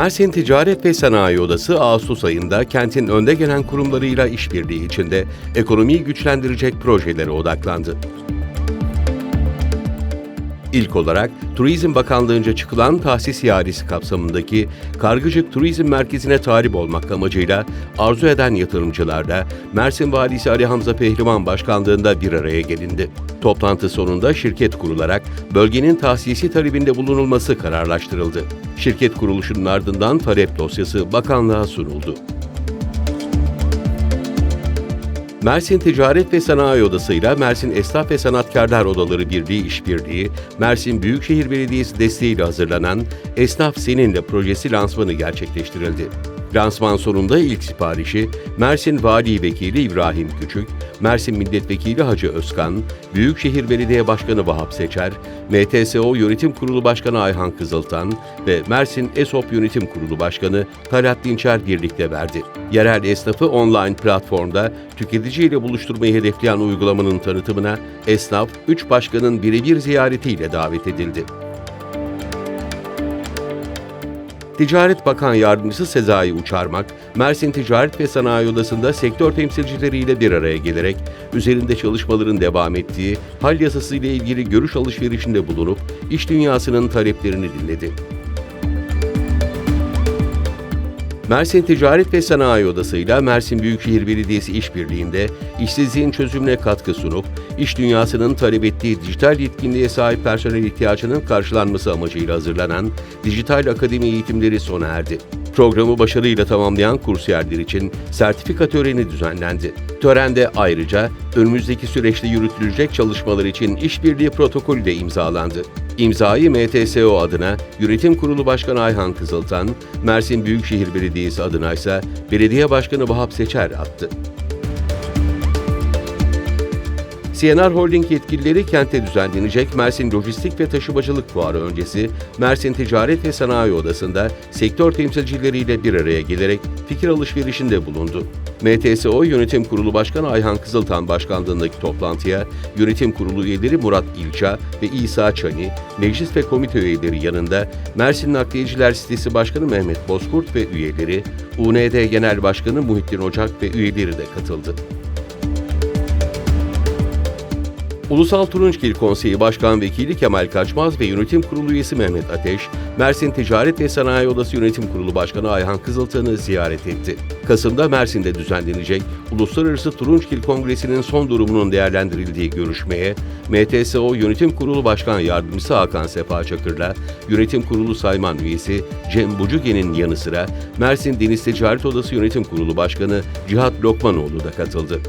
Mersin Ticaret ve Sanayi Odası Ağustos ayında kentin önde gelen kurumlarıyla işbirliği içinde ekonomiyi güçlendirecek projelere odaklandı. İlk olarak Turizm Bakanlığı'nca çıkılan tahsis ihalesi kapsamındaki Kargıcık Turizm Merkezi'ne talip olmak amacıyla arzu eden yatırımcılarla Mersin Valisi Ali Hamza Pehlivan Başkanlığında bir araya gelindi. Toplantı sonunda şirket kurularak bölgenin tahsisi talebinde bulunulması kararlaştırıldı. Şirket kuruluşunun ardından talep dosyası bakanlığa sunuldu. Mersin Ticaret ve Sanayi Odası ile Mersin Esnaf ve Sanatkarlar Odaları Birliği İşbirliği, Mersin Büyükşehir Belediyesi desteğiyle hazırlanan Esnaf Seninle projesi lansmanı gerçekleştirildi. Lansman sonunda ilk siparişi Mersin Vali Vekili İbrahim Küçük, Mersin Milletvekili Hacı Özkan, Büyükşehir Belediye Başkanı Vahap Seçer, MTSO Yönetim Kurulu Başkanı Ayhan Kızıltan ve Mersin ESOP Yönetim Kurulu Başkanı Talat Dinçer birlikte verdi. Yerel esnafı online platformda tüketiciyle buluşturmayı hedefleyen uygulamanın tanıtımına esnaf, 3 başkanın birebir ziyaretiyle davet edildi. Ticaret Bakan Yardımcısı Sezai Uçarmak, Mersin Ticaret ve Sanayi Odası'nda sektör temsilcileriyle bir araya gelerek üzerinde çalışmaların devam ettiği hal yasası ile ilgili görüş alışverişinde bulunup iş dünyasının taleplerini dinledi. Mersin Ticaret ve Sanayi Odası ile Mersin Büyükşehir Belediyesi işbirliğinde işsizliğin çözümüne katkı sunup, iş dünyasının talep ettiği dijital yetkinliğe sahip personel ihtiyacının karşılanması amacıyla hazırlanan Dijital Akademi eğitimleri sona erdi. Programı başarıyla tamamlayan kursiyerler için sertifika töreni düzenlendi. Törende ayrıca önümüzdeki süreçte yürütülecek çalışmalar için işbirliği protokolü de imzalandı. İmzayı MTSO adına Yönetim Kurulu Başkanı Ayhan Kızıltan, Mersin Büyükşehir Belediyesi adına ise Belediye Başkanı Vahap Seçer attı. CNR Holding yetkilileri kente düzenlenecek Mersin Lojistik ve Taşımacılık Fuarı öncesi Mersin Ticaret ve Sanayi Odası'nda sektör temsilcileriyle bir araya gelerek fikir alışverişinde bulundu. MTSO Yönetim Kurulu Başkanı Ayhan Kızıltan başkanlığındaki toplantıya yönetim kurulu üyeleri Murat İlça ve İsa Çani, meclis ve komite üyeleri yanında Mersin Nakliyeciler Sitesi Başkanı Mehmet Bozkurt ve üyeleri, UND Genel Başkanı Muhittin Ocak ve üyeleri de katıldı. Ulusal Turunçgil Konseyi Başkan Vekili Kemal Kaçmaz ve Yönetim Kurulu üyesi Mehmet Ateş, Mersin Ticaret ve Sanayi Odası Yönetim Kurulu Başkanı Ayhan Kızıltan'ı ziyaret etti. Kasım'da Mersin'de düzenlenecek Uluslararası Turunçgil Kongresi'nin son durumunun değerlendirildiği görüşmeye MTSO Yönetim Kurulu Başkan Yardımcısı Hakan Sefa Çakır'la Yönetim Kurulu Sayman üyesi Cem Bucugen'in yanı sıra Mersin Deniz Ticaret Odası Yönetim Kurulu Başkanı Cihat Lokmanoğlu da katıldı.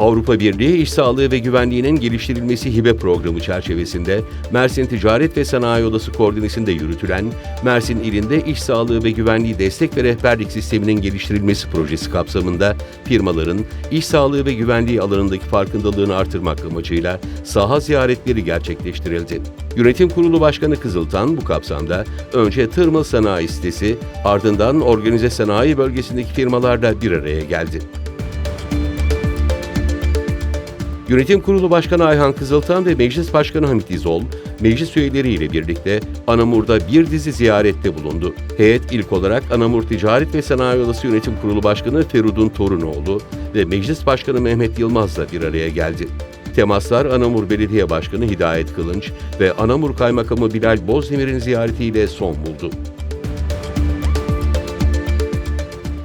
Avrupa Birliği İş Sağlığı ve Güvenliğinin Geliştirilmesi Hibe Programı çerçevesinde Mersin Ticaret ve Sanayi Odası koordinesinde yürütülen Mersin ilinde İş Sağlığı ve Güvenliği Destek ve Rehberlik Sisteminin Geliştirilmesi projesi kapsamında firmaların iş sağlığı ve güvenliği alanındaki farkındalığını artırmak amacıyla saha ziyaretleri gerçekleştirildi. Yönetim Kurulu Başkanı Kızıltan bu kapsamda önce Tırmıl Sanayi sitesi ardından organize sanayi bölgesindeki firmalarla bir araya geldi. Yönetim Kurulu Başkanı Ayhan Kızıltan ve Meclis Başkanı Hamit İzol, meclis üyeleriyle birlikte Anamur'da bir dizi ziyarette bulundu. Heyet ilk olarak Anamur Ticaret ve Sanayi Odası Yönetim Kurulu Başkanı Ferudun Torunoğlu ve Meclis Başkanı Mehmet Yılmaz'la bir araya geldi. Temaslar Anamur Belediye Başkanı Hidayet Kılınç ve Anamur Kaymakamı Bilal Bozdemir'in ziyaretiyle son buldu.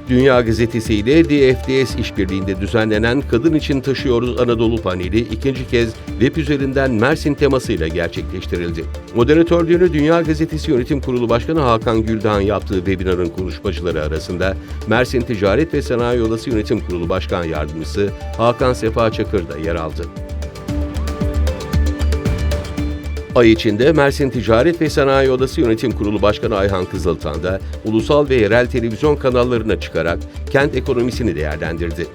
Dünya Gazetesi ile DFDS işbirliğinde düzenlenen Kadın İçin Taşıyoruz Anadolu paneli ikinci kez web üzerinden Mersin temasıyla gerçekleştirildi. Moderatörlüğünü Dünya Gazetesi Yönetim Kurulu Başkanı Hakan Güldağ'ın yaptığı webinarın konuşmacıları arasında Mersin Ticaret ve Sanayi Odası Yönetim Kurulu Başkan Yardımcısı Hakan Sefa Çakır da yer aldı. Ay içinde Mersin Ticaret ve Sanayi Odası Yönetim Kurulu Başkanı Ayhan Kızıltan da ulusal ve yerel televizyon kanallarına çıkarak kent ekonomisini değerlendirdi.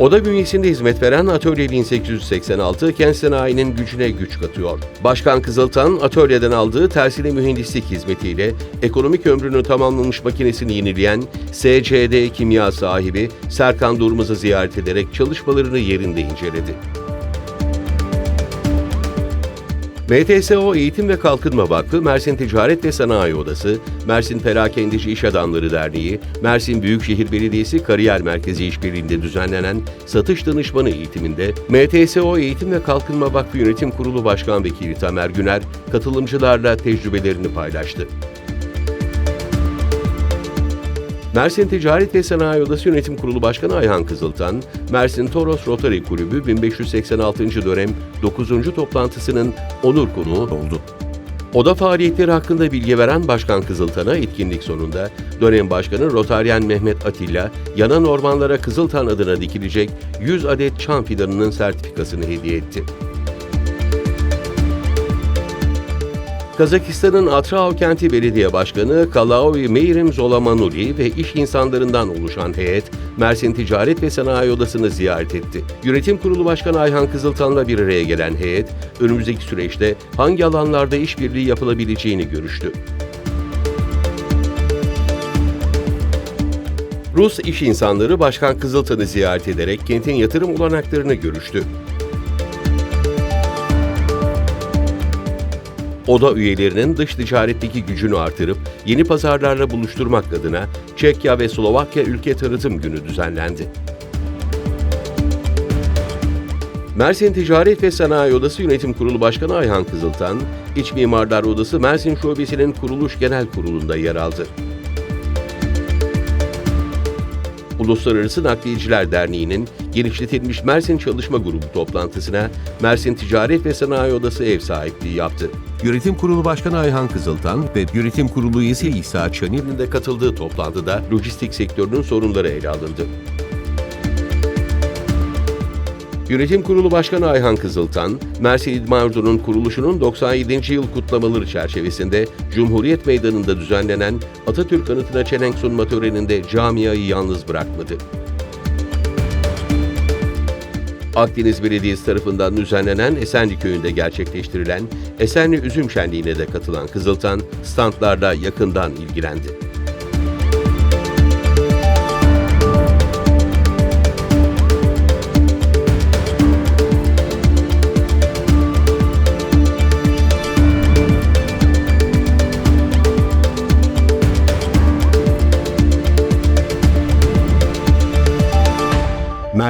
Oda bünyesinde hizmet veren Atölye 1886 kent sanayinin gücüne güç katıyor. Başkan Kızıltan, atölyeden aldığı tersine mühendislik hizmetiyle ekonomik ömrünü tamamlamış makinesini yenileyen SCD kimya sahibi Serkan Durmaz'ı ziyaret ederek çalışmalarını yerinde inceledi. MTSO Eğitim ve Kalkınma Vakfı, Mersin Ticaret ve Sanayi Odası, Mersin Perakendeci İş Adamları Derneği, Mersin Büyükşehir Belediyesi Kariyer Merkezi işbirliğinde düzenlenen satış danışmanı eğitiminde MTSO Eğitim ve Kalkınma Vakfı Yönetim Kurulu Başkan Vekili Tamer Güner katılımcılarla tecrübelerini paylaştı. Mersin Ticaret ve Sanayi Odası Yönetim Kurulu Başkanı Ayhan Kızıltan, Mersin Toros Rotary Kulübü 1586. dönem 9. toplantısının onur konuğu oldu. Oda faaliyetleri hakkında bilgi veren Başkan Kızıltan'a etkinlik sonunda dönem başkanı Rotaryen Mehmet Atilla, yanan ormanlara Kızıltan adına dikilecek 100 adet çam fidanının sertifikasını hediye etti. Kazakistan'ın Atrao Kenti Belediye Başkanı Kalaovi Meirim Zolamanuli ve iş insanlarından oluşan heyet, Mersin Ticaret ve Sanayi Odası'nı ziyaret etti. Yönetim Kurulu Başkanı Ayhan Kızıltan'la bir araya gelen heyet, önümüzdeki süreçte hangi alanlarda işbirliği yapılabileceğini görüştü. Rus iş insanları Başkan Kızıltan'ı ziyaret ederek kentin yatırım olanaklarını görüştü. Oda üyelerinin dış ticaretteki gücünü artırıp yeni pazarlarla buluşturmak adına Çekya ve Slovakya Ülke Tanıtım Günü düzenlendi. Mersin Ticaret ve Sanayi Odası Yönetim Kurulu Başkanı Ayhan Kızıltan, İç Mimarlar Odası Mersin Şubesi'nin Kuruluş Genel Kurulu'nda yer aldı. Uluslararası Nakliyeciler Derneği'nin genişletilmiş Mersin Çalışma Grubu toplantısına Mersin Ticaret ve Sanayi Odası ev sahipliği yaptı. Yönetim Kurulu Başkanı Ayhan Kızıltan ve Yönetim Kurulu üyesi İsa Çanir'in de katıldığı toplantıda lojistik sektörünün sorunları ele alındı. Yönetim Kurulu Başkanı Ayhan Kızıltan, Mersin İdman Yurdu'nun kuruluşunun 97. yıl kutlamaları çerçevesinde Cumhuriyet Meydanı'nda düzenlenen Atatürk anıtına çelenk sunma töreninde camiayı yalnız bırakmadı. Akdeniz Belediyesi tarafından düzenlenen Esenli Köyü'nde gerçekleştirilen Esenli Üzüm Şenliği'ne de katılan Kızıltan, standlarla yakından ilgilendi.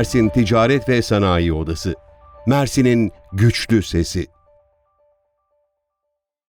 Mersin Ticaret ve Sanayi Odası. Mersin'in güçlü sesi